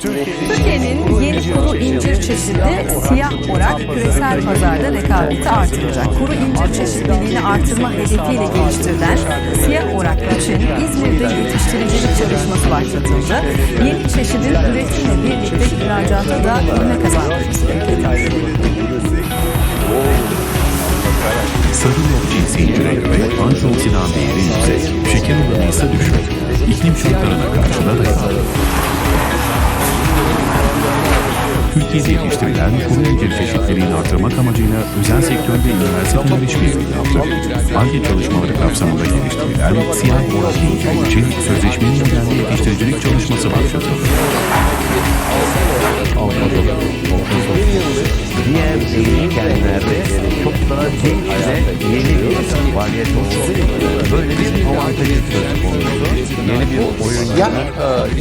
Türkiye'nin yeni kuru incir çeşidi siyah orak küresel pazarda rekabeti artıracak. Kuru incir çeşitliliğini artırma hedefiyle geliştirilen siyah orak için İzmir'de yetiştiricilik çalışması başlatıldı. Yeni çeşidin üretimle birlikte ihracata da ivme bekleniyor. Sarı yok cinsi incirek ve anjioksidan değeri yüksek, şeker oranı ise düşük. İklim şartlarına karşı Türkiye'de yetiştirilen kuru incir çeşitliliğini artırmak amacıyla özel sektörde üniversiteler işbirliği yaptı. ARGE çalışmaları kapsamında geliştirilen siyah orak incir için sözleşmenin nedenli yetiştiricilik çalışması başlatıldı. diğer eğitimlerde çok daha ve yeni bir olduğu için böyle bir avantajı söz konusu. Yeni bir oyun Ya e,